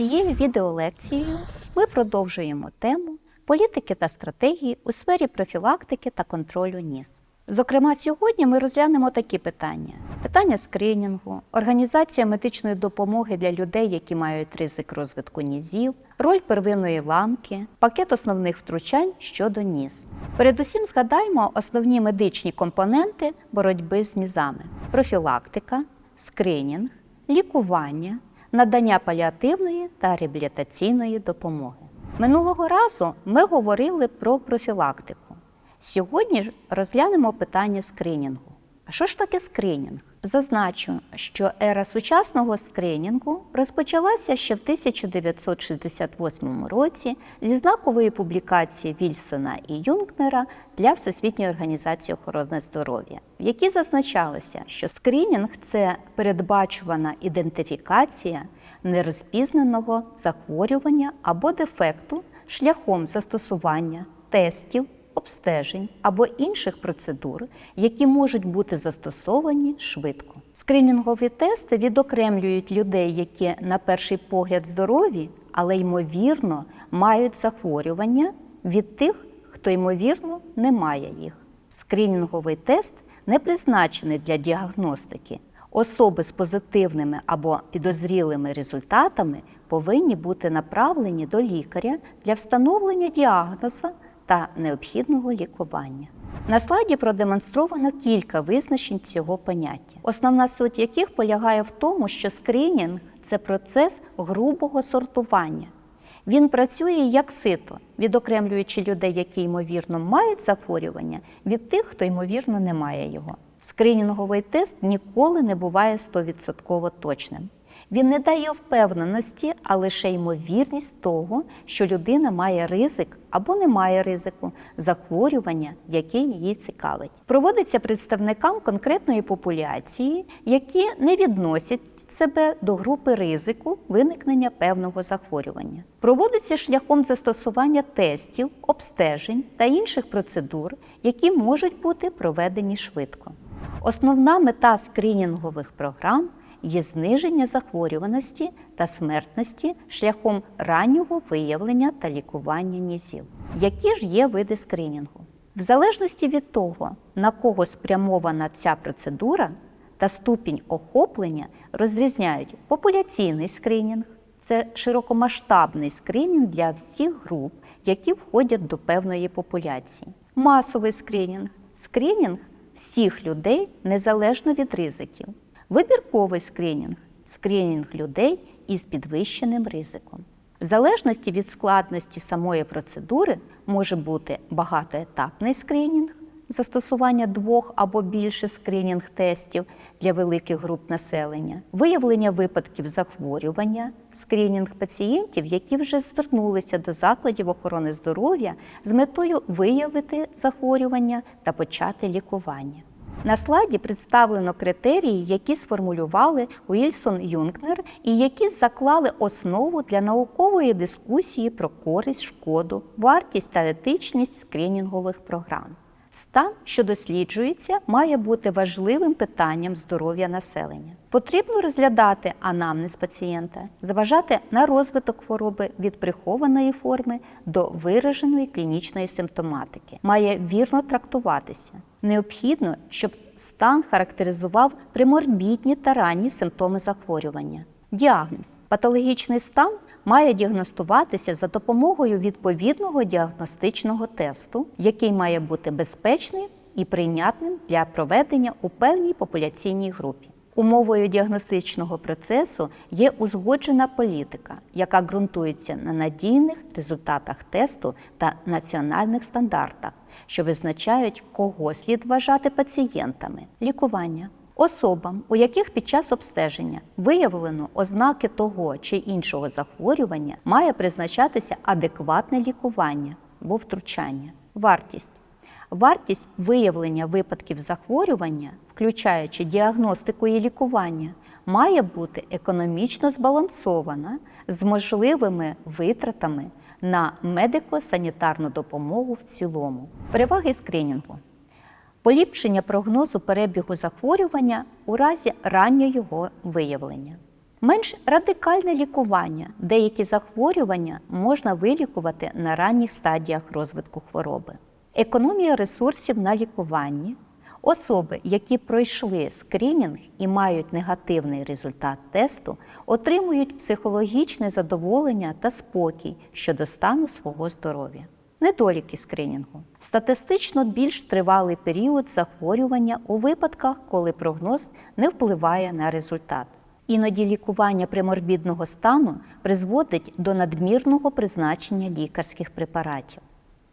Цією відеолекцією ми продовжуємо тему політики та стратегії у сфері профілактики та контролю НІС. Зокрема, сьогодні ми розглянемо такі питання: питання скринінгу, організація медичної допомоги для людей, які мають ризик розвитку нізів, роль первинної ланки, пакет основних втручань щодо ніс. Передусім згадаємо основні медичні компоненти боротьби з нізами: профілактика, скринінг, лікування, надання паліативної та реабілітаційної допомоги. Минулого разу ми говорили про профілактику. Сьогодні ж розглянемо питання скринінгу. А що ж таке скринінг? Зазначу, що ера сучасного скринінгу розпочалася ще в 1968 році зі знакової публікації Вільсона і Юнкнера для Всесвітньої організації охорони здоров'я, в якій зазначалося, що скринінг це передбачувана ідентифікація нерозпізнаного захворювання або дефекту шляхом застосування тестів обстежень або інших процедур, які можуть бути застосовані швидко. Скринінгові тести відокремлюють людей, які на перший погляд здорові, але ймовірно мають захворювання від тих, хто ймовірно не має їх. Скринінговий тест не призначений для діагностики. Особи з позитивними або підозрілими результатами повинні бути направлені до лікаря для встановлення діагнозу та необхідного лікування. На слайді продемонстровано кілька визначень цього поняття, основна суть яких полягає в тому, що скринінг це процес грубого сортування. Він працює як сито, відокремлюючи людей, які ймовірно мають захворювання, від тих, хто ймовірно не має його. Скринінговий тест ніколи не буває 100% точним. Він не дає впевненості, а лише ймовірність того, що людина має ризик або не має ризику захворювання, яке її цікавить. Проводиться представникам конкретної популяції, які не відносять себе до групи ризику виникнення певного захворювання. Проводиться шляхом застосування тестів, обстежень та інших процедур, які можуть бути проведені швидко. Основна мета скринінгових програм є зниження захворюваності та смертності шляхом раннього виявлення та лікування нізів. Які ж є види скринінгу? В залежності від того, на кого спрямована ця процедура та ступінь охоплення, розрізняють популяційний скринінг, це широкомасштабний скринінг для всіх груп, які входять до певної популяції, масовий скринінг скринінг всіх людей незалежно від ризиків. Вибірковий скринінг скринінг людей із підвищеним ризиком. В залежності від складності самої процедури може бути багатоетапний скринінг, застосування двох або більше скринінг-тестів для великих груп населення, виявлення випадків захворювання, скринінг пацієнтів, які вже звернулися до закладів охорони здоров'я з метою виявити захворювання та почати лікування. На слайді представлено критерії, які сформулювали Уільсон Юнкнер і які заклали основу для наукової дискусії про користь, шкоду, вартість та етичність скринінгових програм. Стан, що досліджується, має бути важливим питанням здоров'я населення. Потрібно розглядати анамнез пацієнта, зважати на розвиток хвороби від прихованої форми до вираженої клінічної симптоматики. Має вірно трактуватися. Необхідно, щоб стан характеризував приморбідні та ранні симптоми захворювання. Діагноз патологічний стан має діагностуватися за допомогою відповідного діагностичного тесту, який має бути безпечним і прийнятним для проведення у певній популяційній групі. Умовою діагностичного процесу є узгоджена політика, яка ґрунтується на надійних результатах тесту та національних стандартах, що визначають, кого слід вважати пацієнтами. Лікування Особам, у яких під час обстеження виявлено ознаки того чи іншого захворювання, має призначатися адекватне лікування або втручання. Вартість. Вартість виявлення випадків захворювання, включаючи діагностику і лікування, має бути економічно збалансована з можливими витратами на медико-санітарну допомогу в цілому. Переваги скринінгу. Поліпшення прогнозу перебігу захворювання у разі раннього його виявлення. Менш радикальне лікування. Деякі захворювання можна вилікувати на ранніх стадіях розвитку хвороби. Економія ресурсів на лікуванні. Особи, які пройшли скринінг і мають негативний результат тесту, отримують психологічне задоволення та спокій щодо стану свого здоров'я. Недоліки скринінгу. Статистично більш тривалий період захворювання у випадках, коли прогноз не впливає на результат. Іноді лікування приморбідного стану призводить до надмірного призначення лікарських препаратів,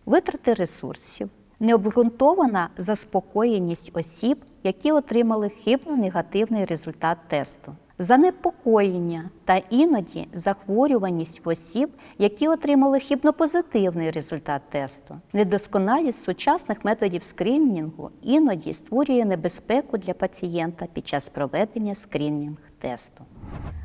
витрати ресурсів, необґрунтована заспокоєність осіб, які отримали хибно-негативний результат тесту, занепокоєння та іноді захворюваність осіб, які отримали хибно-позитивний результат тесту. Недосконалість сучасних методів скринінгу іноді створює небезпеку для пацієнта під час проведення скринінг-тесту.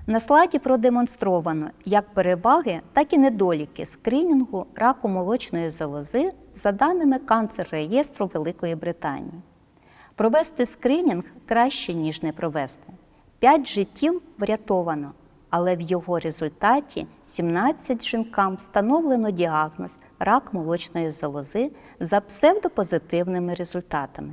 На слайді продемонстровано як переваги, так і недоліки скринінгу раку молочної залози за даними канцер-реєстру Великої Британії. Провести скринінг краще, ніж не провести. П'ять життів врятовано, але в його результаті 17 жінкам встановлено діагноз рак молочної залози за псевдопозитивними результатами.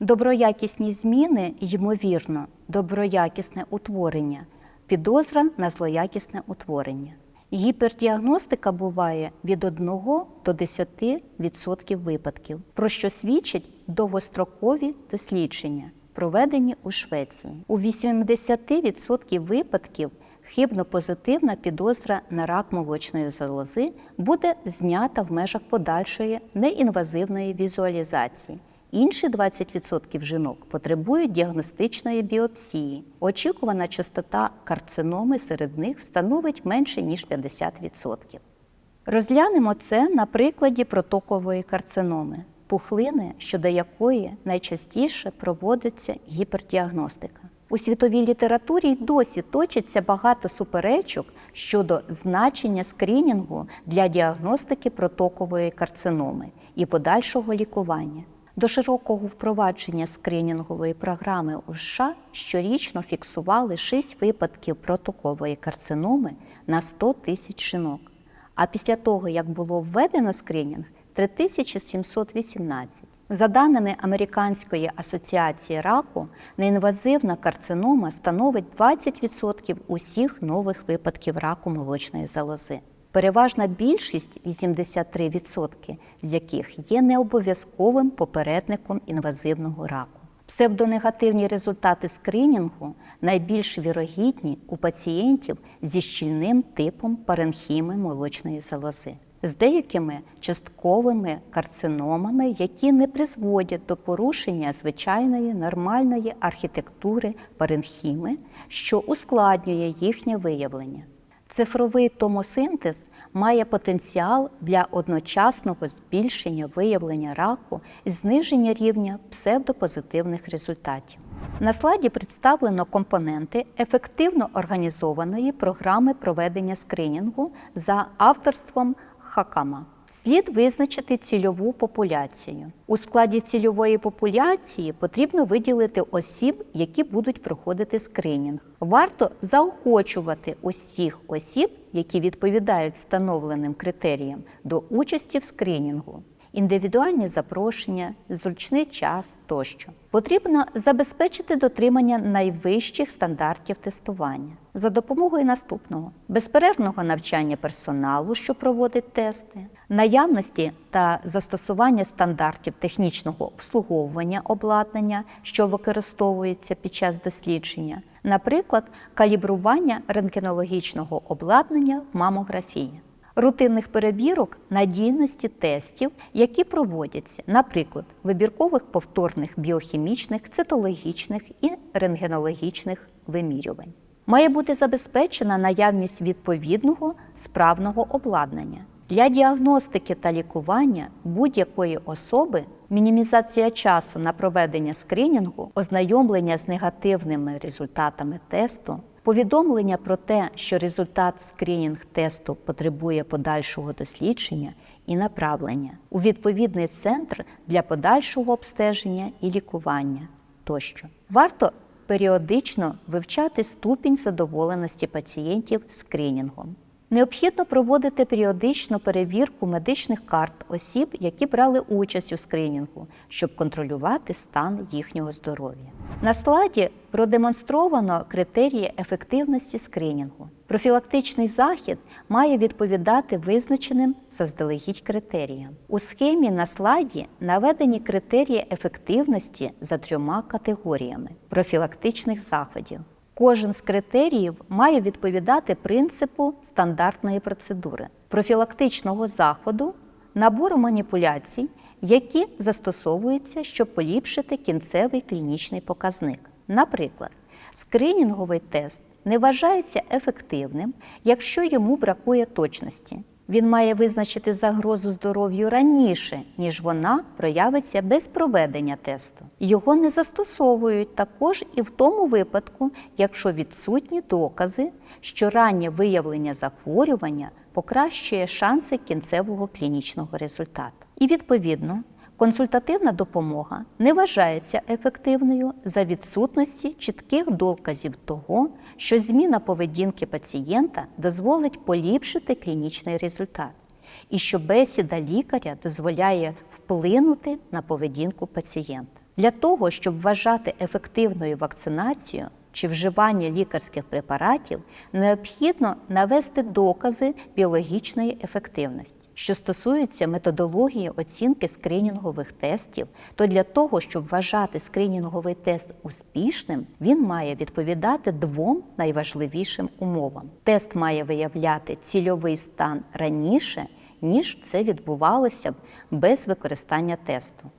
Доброякісні зміни, ймовірно, доброякісне утворення, підозра на злоякісне утворення. Гіпердіагностика буває від 1 до 10% випадків, про що свідчать довгострокові дослідження, проведені у Швеції. У 80% випадків хибно-позитивна підозра на рак молочної залози буде знята в межах подальшої неінвазивної візуалізації. Інші 20% жінок потребують діагностичної біопсії. Очікувана частота карциноми серед них становить менше ніж 50%. Розглянемо це на прикладі протокової карциноми, пухлини, щодо якої найчастіше проводиться гіпердіагностика. У світовій літературі й досі точиться багато суперечок щодо значення скринінгу для діагностики протокової карциноми і подальшого лікування. До широкого впровадження скринінгової програми у США щорічно фіксували 6 випадків протокової карциноми на 100 тисяч жінок. А після того, як було введено скринінг, 3718. За даними Американської асоціації раку, неінвазивна карцинома становить 20% усіх нових випадків раку молочної залози. Переважна більшість 83%, з яких є необов'язковим попередником інвазивного раку. Псевдонегативні результати скринінгу найбільш вірогідні у пацієнтів зі щільним типом паренхіми молочної залози, з деякими частковими карциномами, які не призводять до порушення звичайної нормальної архітектури паренхіми, що ускладнює їхнє виявлення. Цифровий томосинтез має потенціал для одночасного збільшення виявлення раку і зниження рівня псевдопозитивних результатів. На слайді представлено компоненти ефективно організованої програми проведення скринінгу за авторством Хакама. Слід визначити цільову популяцію. У складі цільової популяції потрібно виділити осіб, які будуть проходити скринінг. Варто заохочувати усіх осіб, які відповідають встановленим критеріям до участі в скринінгу. Індивідуальні запрошення, зручний час тощо. Потрібно забезпечити дотримання найвищих стандартів тестування. За допомогою наступного. Безперервного навчання персоналу, що проводить тести, наявності та застосування стандартів технічного обслуговування обладнання, що використовується під час дослідження, наприклад, калібрування рентгенологічного обладнання в мамографії. Рутинних перевірок надійності тестів, які проводяться, наприклад, вибіркових повторних біохімічних, цитологічних і рентгенологічних вимірювань. Має бути забезпечена наявність відповідного справного обладнання. Для діагностики та лікування будь-якої особи мінімізація часу на проведення скринінгу, ознайомлення з негативними результатами тесту, повідомлення про те, що результат скринінг-тесту потребує подальшого дослідження і направлення у відповідний центр для подальшого обстеження і лікування тощо. Варто періодично вивчати ступінь задоволеності пацієнтів скринінгом. Необхідно проводити періодичну перевірку медичних карт осіб, які брали участь у скринінгу, щоб контролювати стан їхнього здоров'я. На слайді продемонстровано критерії ефективності скринінгу. Профілактичний захід має відповідати визначеним заздалегідь критеріям. У схемі на слайді наведені критерії ефективності за трьома категоріями профілактичних заходів. Кожен з критеріїв має відповідати принципу стандартної процедури профілактичного заходу, набору маніпуляцій, які застосовуються, щоб поліпшити кінцевий клінічний показник. Наприклад, скринінговий тест не вважається ефективним, якщо йому бракує точності. Він має визначити загрозу здоров'ю раніше, ніж вона проявиться без проведення тесту. Його не застосовують також і в тому випадку, якщо відсутні докази, що раннє виявлення захворювання покращує шанси кінцевого клінічного результату. І відповідно. Консультативна допомога не вважається ефективною за відсутності чітких доказів того, що зміна поведінки пацієнта дозволить поліпшити клінічний результат, і що бесіда лікаря дозволяє вплинути на поведінку пацієнта. Для того, щоб вважати ефективною вакцинацію чи вживання лікарських препаратів, необхідно навести докази біологічної ефективності. Що стосується методології оцінки скринінгових тестів, то для того, щоб вважати скринінговий тест успішним, він має відповідати двом найважливішим умовам. Тест має виявляти цільовий стан раніше, ніж це відбувалося б без використання тесту.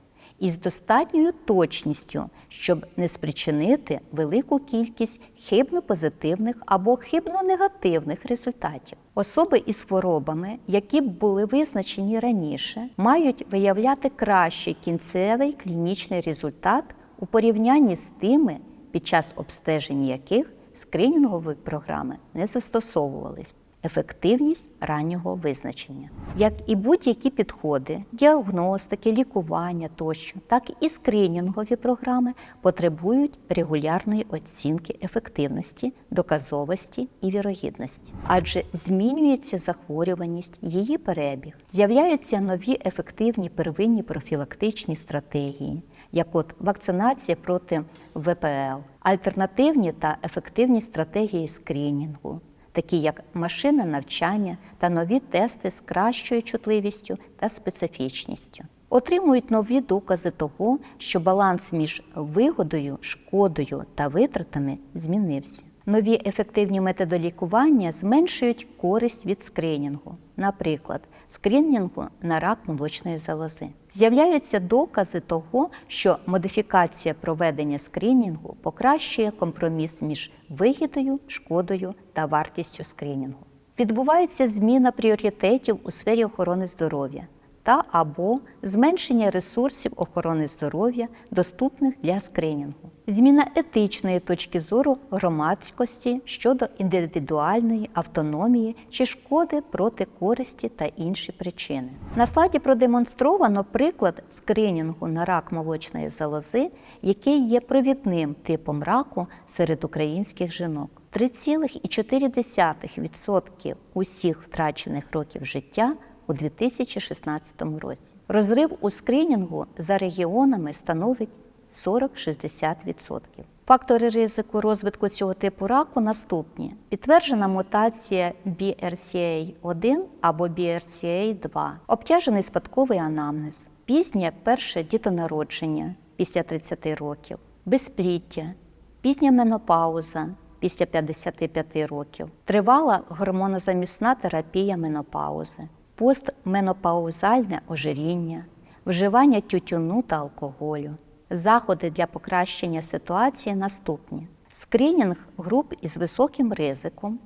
І з достатньою точністю, щоб не спричинити велику кількість хибно-позитивних або хибно-негативних результатів. Особи із хворобами, які б були визначені раніше, мають виявляти кращий кінцевий клінічний результат у порівнянні з тими, під час обстеження яких скринінгові програми не застосовувались. Ефективність раннього визначення, як і будь-які підходи, діагностики, лікування тощо, так і скринінгові програми потребують регулярної оцінки ефективності, доказовості і вірогідності, адже змінюється захворюваність, її перебіг, з'являються нові ефективні первинні профілактичні стратегії, як от вакцинація проти ВПЛ, альтернативні та ефективні стратегії скринінгу такі як машинне навчання та нові тести з кращою чутливістю та специфічністю. Отримують нові докази того, що баланс між вигодою, шкодою та витратами змінився. Нові ефективні методи лікування зменшують користь від скринінгу, наприклад, скринінгу на рак молочної залози. З'являються докази того, що модифікація проведення скринінгу покращує компроміс між вигідою, шкодою та вартістю скринінгу. Відбувається зміна пріоритетів у сфері охорони здоров'я та або зменшення ресурсів охорони здоров'я, доступних для скринінгу, зміна етичної точки зору громадськості щодо індивідуальної автономії чи шкоди проти користі та інші причини. На слайді продемонстровано приклад скринінгу на рак молочної залози, який є провідним типом раку серед українських жінок. 3,4% усіх втрачених років життя у 2016 році. Розрив у скринінгу за регіонами становить 40-60%. Фактори ризику розвитку цього типу раку наступні: підтверджена мутація BRCA1 або BRCA2, обтяжений спадковий анамнез, пізнє перше дітонародження після 30 років, безпліття, пізня менопауза після 55 років, тривала гормонозамісна терапія менопаузи. Постменопаузальне ожиріння, вживання тютюну та алкоголю. Заходи для покращення ситуації наступні: скринінг груп із високим ризиком,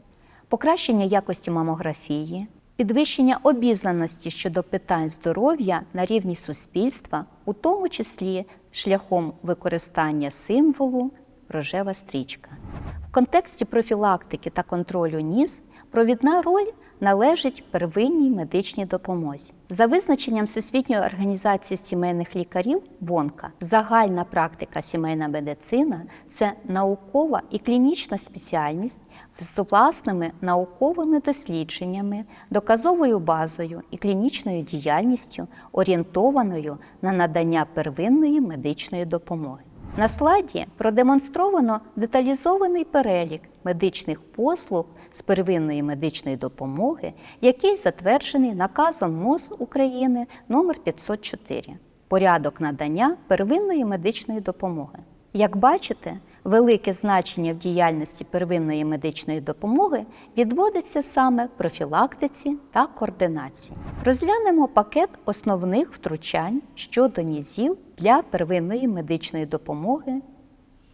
покращення якості мамографії, підвищення обізнаності щодо питань здоров'я на рівні суспільства, у тому числі шляхом використання символу рожева стрічка. В контексті профілактики та контролю НІС Провідна роль належить первинній медичній допомозі. За визначенням Всесвітньої організації сімейних лікарів Бонка, загальна практика сімейна медицина це наукова і клінічна спеціальність з власними науковими дослідженнями, доказовою базою і клінічною діяльністю, орієнтованою на надання первинної медичної допомоги. На слайді продемонстровано деталізований перелік медичних послуг з первинної медичної допомоги, який затверджений наказом МОЗ України номер 504 порядок надання первинної медичної допомоги. Як бачите, велике значення в діяльності первинної медичної допомоги відводиться саме профілактиці та координації. Розглянемо пакет основних втручань щодо нізів для первинної медичної допомоги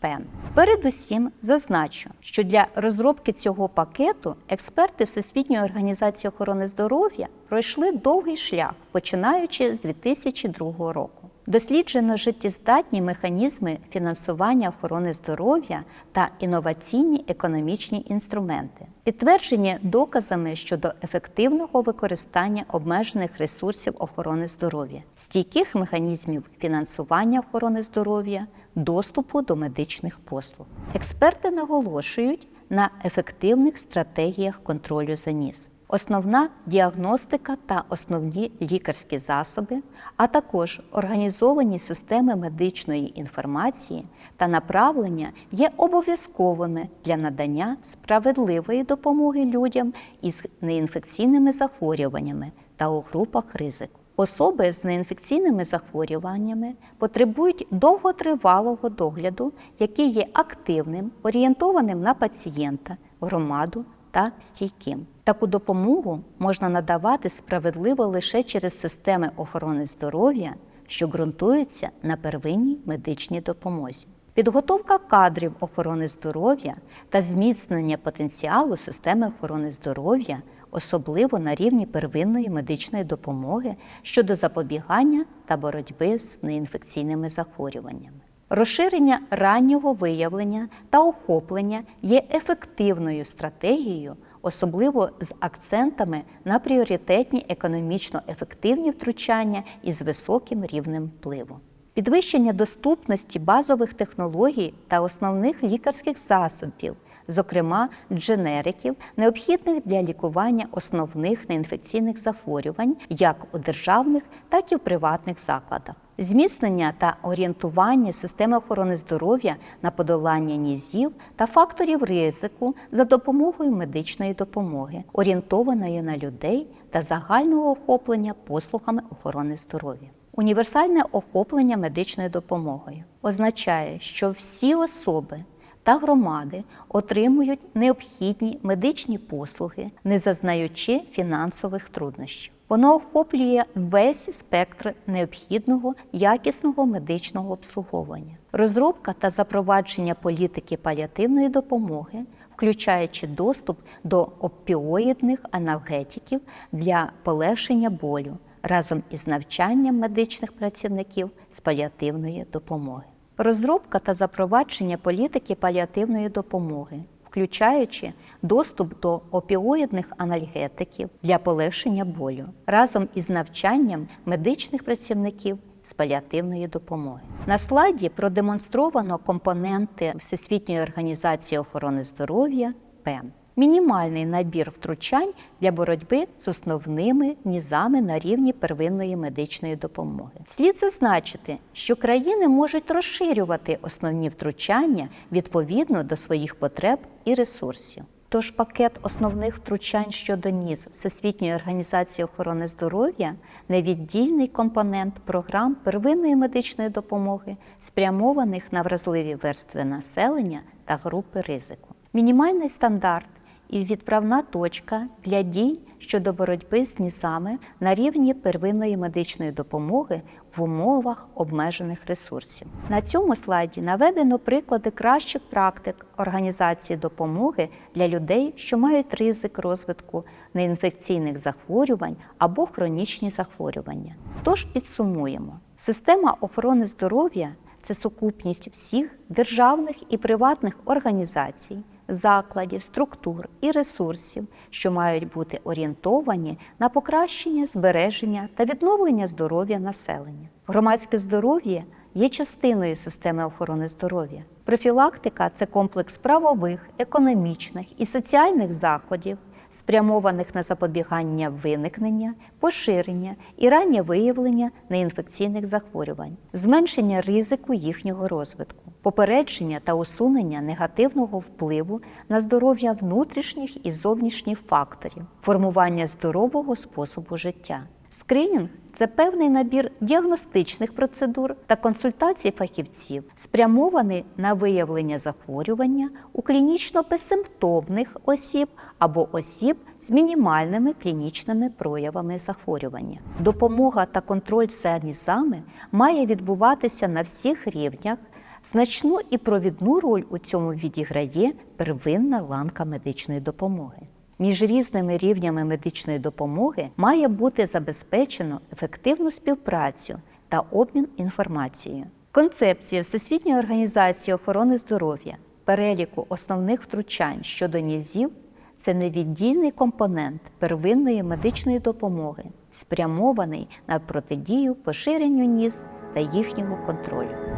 ПЕН. Передусім зазначу, що для розробки цього пакету експерти Всесвітньої організації охорони здоров'я пройшли довгий шлях, починаючи з 2002 року. Досліджено життєздатні механізми фінансування охорони здоров'я та інноваційні економічні інструменти, підтверджені доказами щодо ефективного використання обмежених ресурсів охорони здоров'я, стійких механізмів фінансування охорони здоров'я, доступу до медичних послуг. Експерти наголошують на ефективних стратегіях контролю за ніс основна діагностика та основні лікарські засоби, а також організовані системи медичної інформації та направлення є обов'язковими для надання справедливої допомоги людям із неінфекційними захворюваннями та у групах ризику. Особи з неінфекційними захворюваннями потребують довготривалого догляду, який є активним, орієнтованим на пацієнта, громаду та стійким. Таку допомогу можна надавати справедливо лише через системи охорони здоров'я, що ґрунтуються на первинній медичній допомозі. Підготовка кадрів охорони здоров'я та зміцнення потенціалу системи охорони здоров'я, особливо на рівні первинної медичної допомоги щодо запобігання та боротьби з неінфекційними захворюваннями. Розширення раннього виявлення та охоплення є ефективною стратегією, особливо з акцентами на пріоритетні економічно ефективні втручання із високим рівнем впливу. Підвищення доступності базових технологій та основних лікарських засобів, зокрема дженериків, необхідних для лікування основних неінфекційних захворювань як у державних, так і в приватних закладах. Зміцнення та орієнтування системи охорони здоров'я на подолання нізів та факторів ризику за допомогою медичної допомоги, орієнтованої на людей та загального охоплення послугами охорони здоров'я. Універсальне охоплення медичною допомогою означає, що всі особи та громади отримують необхідні медичні послуги, не зазнаючи фінансових труднощів. Воно охоплює весь спектр необхідного якісного медичного обслуговування, розробка та запровадження політики паліативної допомоги, включаючи доступ до опіоїдних аналгетиків для полегшення болю разом із навчанням медичних працівників з паліативної допомоги. Розробка та запровадження політики паліативної допомоги, включаючи доступ до опіоїдних анальгетиків для полегшення болю, разом із навчанням медичних працівників з паліативної допомоги. На слайді продемонстровано компоненти Всесвітньої організації охорони здоров'я ПЕН. Мінімальний набір втручань для боротьби з основними нізами на рівні первинної медичної допомоги. Слід зазначити, що країни можуть розширювати основні втручання відповідно до своїх потреб і ресурсів. Тож пакет основних втручань щодо ніз Всесвітньої організації охорони здоров'я невіддільний компонент програм первинної медичної допомоги, спрямованих на вразливі верстви населення та групи ризику. Мінімальний стандарт і відправна точка для дій щодо боротьби з нізами на рівні первинної медичної допомоги в умовах обмежених ресурсів. На цьому слайді наведено приклади кращих практик організації допомоги для людей, що мають ризик розвитку неінфекційних захворювань або хронічні захворювання. Тож підсумуємо, система охорони здоров'я це сукупність всіх державних і приватних організацій закладів, структур і ресурсів, що мають бути орієнтовані на покращення, збереження та відновлення здоров'я населення. Громадське здоров'я є частиною системи охорони здоров'я. Профілактика це комплекс правових, економічних і соціальних заходів, спрямованих на запобігання виникнення, поширення і раннє виявлення неінфекційних захворювань, зменшення ризику їхнього розвитку, попередження та усунення негативного впливу на здоров'я внутрішніх і зовнішніх факторів, формування здорового способу життя. Скринінг це певний набір діагностичних процедур та консультацій фахівців, спрямований на виявлення захворювання у клінічно безсимптомних осіб або осіб з мінімальними клінічними проявами захворювання. Допомога та контроль за має відбуватися на всіх рівнях. Значну і провідну роль у цьому відіграє первинна ланка медичної допомоги. Між різними рівнями медичної допомоги має бути забезпечено ефективну співпрацю та обмін інформацією. Концепція Всесвітньої організації охорони здоров'я переліку основних втручань щодо нізів це невіддільний компонент первинної медичної допомоги, спрямований на протидію поширенню ніз та їхнього контролю.